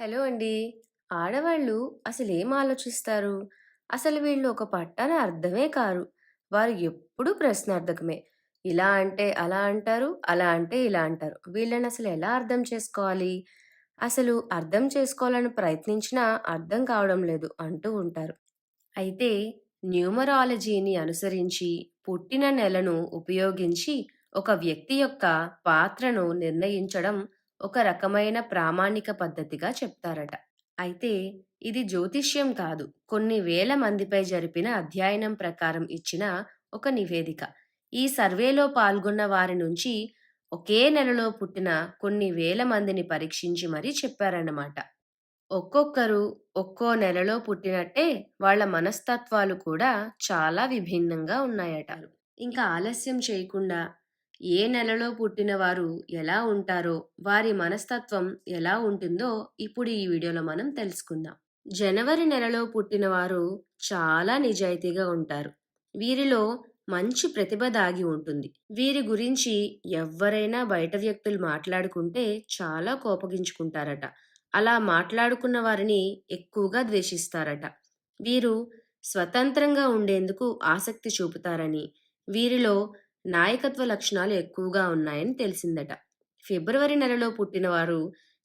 Hello అండి. ఆడవాళ్ళు అసలు ఏం ఆలోచిస్తారు? అసలు వీళ్ళు ఒక పట్టాన అర్థమే కారు. వారు ఎప్పుడూ ప్రశ్నార్థకమే. ఇలా అంటే అలా అంటారు, అలా అంటే ఇలా అంటారు. వీళ్ళనసలు ఎలా అర్థం చేసుకోవాలి? అసలు అర్థం చేసుకోవాలని ప్రయత్నించినా అర్థం కావడం లేదు అంటూ ఉంటారు. అయితే న్యూమరాలజీని అనుసరించి పుట్టిన నెలను ఉపయోగించి ఒక వ్యక్తి యొక్క పాత్రను నిర్ణయించడం ఒక రకమైన ప్రామాణిక పద్ధతిగా చెప్తారట. అయితే ఇది జ్యోతిష్యం కాదు. కొన్ని వేల మందిపై జరిపిన అధ్యయనం ప్రకారం ఇచ్చిన ఒక నివేదిక. ఈ సర్వేలో పాల్గొన్న వారి నుంచి ఒకే నెలలో పుట్టిన కొన్ని వేల మందిని పరీక్షించి మరీ చెప్పారన్నమాట. ఒక్కొక్కరు ఒక్కో నెలలో పుట్టినట్టే వాళ్ళ మనస్తత్వాలు కూడా చాలా విభిన్నంగా ఉన్నాయట. ఇంకా ఆలస్యం చేయకుండా ఏ నెలలో పుట్టిన వారు ఎలా ఉంటారో, వారి మనస్తత్వం ఎలా ఉంటుందో ఇప్పుడు ఈ వీడియోలో మనం తెలుసుకుందాం. జనవరి నెలలో పుట్టిన వారు చాలా నిజాయితీగా ఉంటారు. వీరిలో మంచి ప్రతిభ దాగి ఉంటుంది. వీరి గురించి ఎవరైనా బయట వ్యక్తులు మాట్లాడుకుంటే చాలా కోపగించుకుంటారట. అలా మాట్లాడుకున్న వారిని ఎక్కువగా ద్వేషిస్తారట. వీరు స్వతంత్రంగా ఉండేందుకు ఆసక్తి చూపుతారని, వీరిలో నాయకత్వ లక్షణాలు ఎక్కువగా ఉన్నాయని తెలిసిందట. ఫిబ్రవరి నెలలో పుట్టినవారు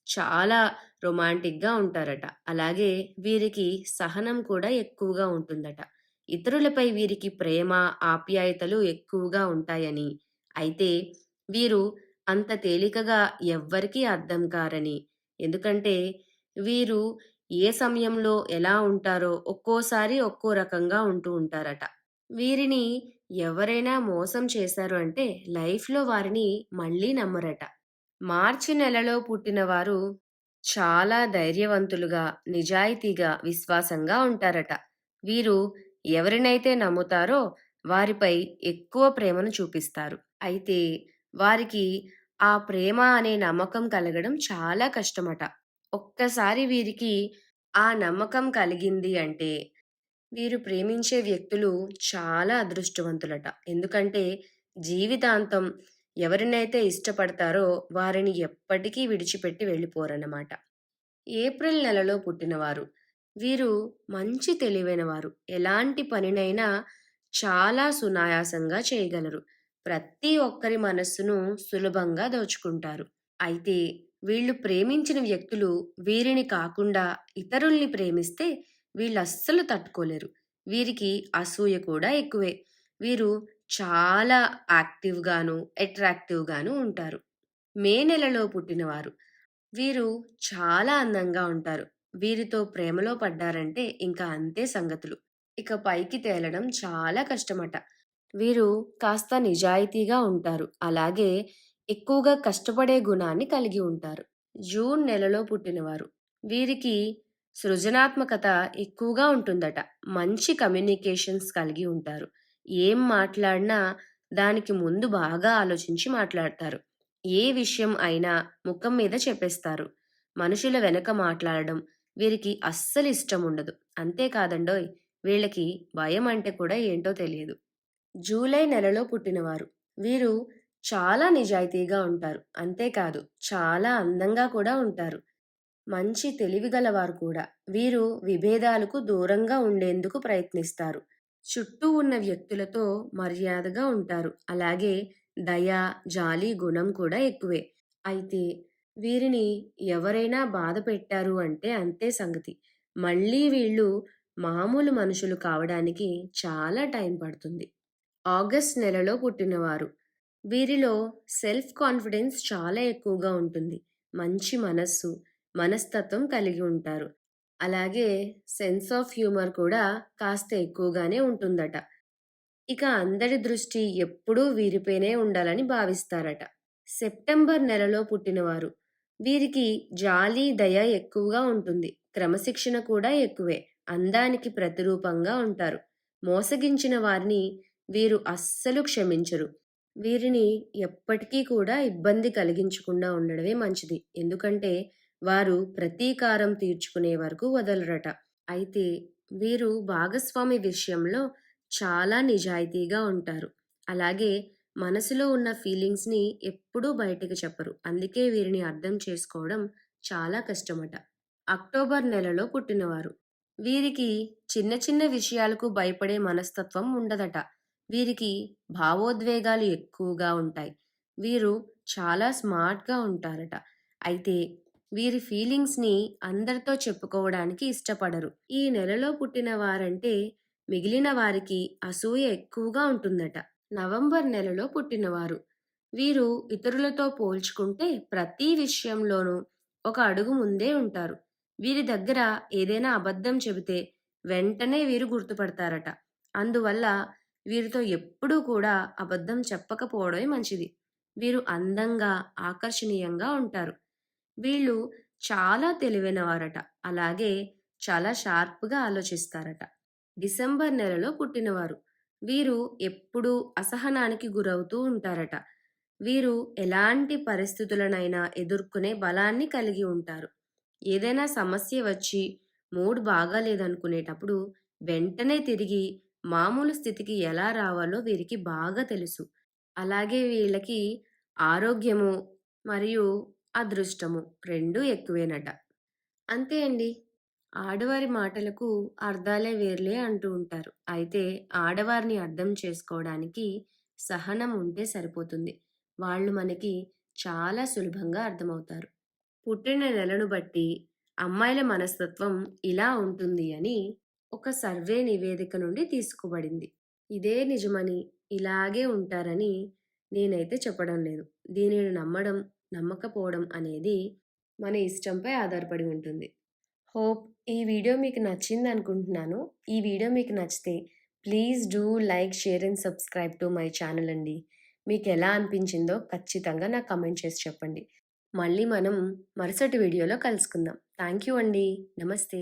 చాలా రొమాంటిక్గా ఉంటారట. అలాగే వీరికి సహనం కూడా ఎక్కువగా ఉంటుందట. ఇతరులపై వీరికి ప్రేమ, ఆప్యాయతలు ఎక్కువగా ఉంటాయని, అయితే వీరు అంత తేలికగా ఎవ్వరికీ అర్థం కారని, ఎందుకంటే వీరు ఏ సమయంలో ఎలా ఉంటారో ఒక్కోసారి ఒక్కో రకంగా ఉంటూ ఉంటారట. వీరిని ఎవరైనా మోసం చేశారు అంటే లైఫ్‌లో వారిని మళ్ళీ నమ్మరట. మార్చి నెలలో పుట్టిన వారు చాలా ధైర్యవంతులుగా, నిజాయితీగా, విశ్వాసంగా ఉంటారట. వీరు ఎవరినైతే నమ్ముతారో వారిపై ఎక్కువ ప్రేమను చూపిస్తారు. అయితే వారికి ఆ ప్రేమ అనే నమ్మకం కలగడం చాలా కష్టమట. ఒక్కసారి వీరికి ఆ నమ్మకం కలిగింది అంటే వీరు ప్రేమించే వ్యక్తులు చాలా అదృష్టవంతులట. ఎందుకంటే జీవితాంతం ఎవరినైతే ఇష్టపడతారో వారిని ఎప్పటికీ విడిచిపెట్టి వెళ్ళిపోరన్నమాట. ఏప్రిల్ నెలలో పుట్టినవారు. వీరు మంచి తెలివైనవారు. ఎలాంటి పనినైనా చాలా సునాయాసంగా చేయగలరు. ప్రతి ఒక్కరి మనస్సును సులభంగా దోచుకుంటారు. అయితే వీళ్ళు ప్రేమించిన వ్యక్తులు వీరిని కాకుండా ఇతరుల్ని ప్రేమిస్తే వీళ్ళు అస్సలు తట్టుకోలేరు. వీరికి అసూయ కూడా ఎక్కువే. వీరు చాలా యాక్టివ్‌గాను, అట్రాక్టివ్‌గాను ఉంటారు. మే నెలలో పుట్టినవారు. వీరు చాలా అందంగా ఉంటారు. వీరితో ప్రేమలో పడ్డారంటే ఇంకా అంతే సంగతులు. ఇక పైకి తేలడం చాలా కష్టమట. వీరు కాస్త నిజాయితీగా ఉంటారు. అలాగే ఎక్కువగా కష్టపడే గుణాన్ని కలిగి ఉంటారు. జూన్ నెలలో పుట్టినవారు. వీరికి సృజనాత్మకత ఎక్కువగా ఉంటుందట. మంచి కమ్యూనికేషన్స్ కలిగి ఉంటారు. ఏం మాట్లాడినా దానికి ముందు బాగా ఆలోచించి మాట్లాడతారు. ఏ విషయం అయినా ముఖం మీద చెప్పేస్తారు. మనుషుల వెనక మాట్లాడడం వీరికి అస్సలు ఇష్టం ఉండదు. అంతేకాదండోయ్ వీళ్ళకి భయం అంటే కూడా ఏంటో తెలియదు. జూలై నెలలో పుట్టినవారు. వీరు చాలా నిజాయితీగా ఉంటారు. అంతేకాదు చాలా అందంగా కూడా ఉంటారు. మంచి తెలివిగలవారు కూడా. వీరు విభేదాలకు దూరంగా ఉండేందుకు ప్రయత్నిస్తారు. చుట్టూ ఉన్న వ్యక్తులతో మర్యాదగా ఉంటారు. అలాగే దయ, జాలి గుణం కూడా ఎక్కువే. అయితే వీరిని ఎవరైనా బాధ పెట్టారు అంటే అంతే సంగతి. మళ్ళీ వీళ్ళు మామూలు మనుషులు కావడానికి చాలా టైం పడుతుంది. ఆగస్ట్ నెలలో పుట్టినవారు. వీరిలో సెల్ఫ్ కాన్ఫిడెన్స్ చాలా ఎక్కువగా ఉంటుంది. మంచి మనస్సు, మనస్తత్వం కలిగి ఉంటారు. అలాగే సెన్స్ ఆఫ్ హ్యూమర్ కూడా కాస్త ఎక్కువగానే ఉంటుందట. ఇక అందరి దృష్టి ఎప్పుడూ వీరిపైనే ఉండాలని భావిస్తారట. సెప్టెంబర్ నెలలో పుట్టినవారు. వీరికి జాలి, దయ ఎక్కువగా ఉంటుంది. క్రమశిక్షణ కూడా ఎక్కువే. అందానికి ప్రతిరూపంగా ఉంటారు. మోసగించిన వారిని వీరు అస్సలు క్షమించరు. వీరిని ఎప్పటికీ కూడా ఇబ్బంది కలిగించకుండా ఉండడమే మంచిది. ఎందుకంటే వారు ప్రతీకారం తీర్చుకునే వరకు వదలరట. అయితే వీరు భాగస్వామి విషయంలో చాలా నిజాయితీగా ఉంటారు. అలాగే మనసులో ఉన్న ఫీలింగ్స్‌ని ఎప్పుడూ బయటకు చెప్పరు. అందుకే వీరిని అర్థం చేసుకోవడం చాలా కష్టమట. అక్టోబర్ నెలలో పుట్టినవారు వీరికి చిన్న చిన్న విషయాలకు భయపడే మనస్తత్వం ఉండదట వీరికి భావోద్వేగాలు ఎక్కువగా ఉంటాయి వీరు చాలా స్మార్ట్గా ఉంటారట అయితే వీరి ఫీలింగ్స్ని అందరితో చెప్పుకోవడానికి ఇష్టపడరు. ఈ నెలలో పుట్టిన వారంటే మిగిలిన వారికి అసూయ ఎక్కువగా ఉంటుందట. నవంబర్ నెలలో పుట్టినవారు. వీరు ఇతరులతో పోల్చుకుంటే ప్రతి విషయంలోనూ ఒక అడుగు ముందే ఉంటారు. వీరి దగ్గర ఏదైనా అబద్ధం చెబితే వెంటనే వీరు గుర్తుపడతారట. అందువల్ల వీరితో ఎప్పుడూ కూడా అబద్ధం చెప్పకపోవడమే మంచిది. వీరు అందంగా ఆకర్షణీయంగా ఉంటారు. వీళ్ళు చాలా తెలివైనవారట. అలాగే చాలా షార్ప్గా ఆలోచిస్తారట. డిసెంబర్ నెలలో పుట్టినవారు. వీరు ఎప్పుడూ అసహనానికి గురవుతూ ఉంటారట. వీరు ఎలాంటి పరిస్థితులనైనా ఎదుర్కొనే బలాన్ని కలిగి ఉంటారు. ఏదైనా సమస్య వచ్చి మూడ్ బాగాలేదనుకునేటప్పుడు వెంటనే తిరిగి మామూలు స్థితికి ఎలా రావాలో వీరికి బాగా తెలుసు. అలాగే వీళ్ళకి ఆరోగ్యము మరియు అదృష్టము. రెండూ ఎక్కువేనట. అంతే అండి. ఆడవారి మాటలకు అర్థాలే వేర్లే అంటూ ఉంటారు. అయితే ఆడవారిని అర్థం చేసుకోవడానికి సహనం ఉంటే సరిపోతుంది. వాళ్ళు మనకి చాలా సులభంగా అర్థమవుతారు. పుట్టిన నెలను బట్టి అమ్మాయిల మనస్తత్వం ఇలా ఉంటుంది అని ఒక సర్వే నివేదిక నుండి తీసుకోబడింది. ఇదే నిజమని ఇలాగే ఉంటారని నేనైతే చెప్పడం లేదు. దీనిని నమ్మడం నమ్మకపోవడం అనేది మన ఇష్టంపై ఆధారపడి ఉంటుంది. హోప్ ఈ వీడియో మీకు నచ్చింది అనుకుంటున్నాను. ఈ వీడియో మీకు నచ్చితే please do like share and subscribe to my channel అండి. మీకు ఎలా అనిపించిందో ఖచ్చితంగా నాకు కమెంట్ చేసి చెప్పండి. మళ్ళీ మనం మరుసటి వీడియోలో కలుసుకుందాం. థ్యాంక్ యూ అండి. నమస్తే.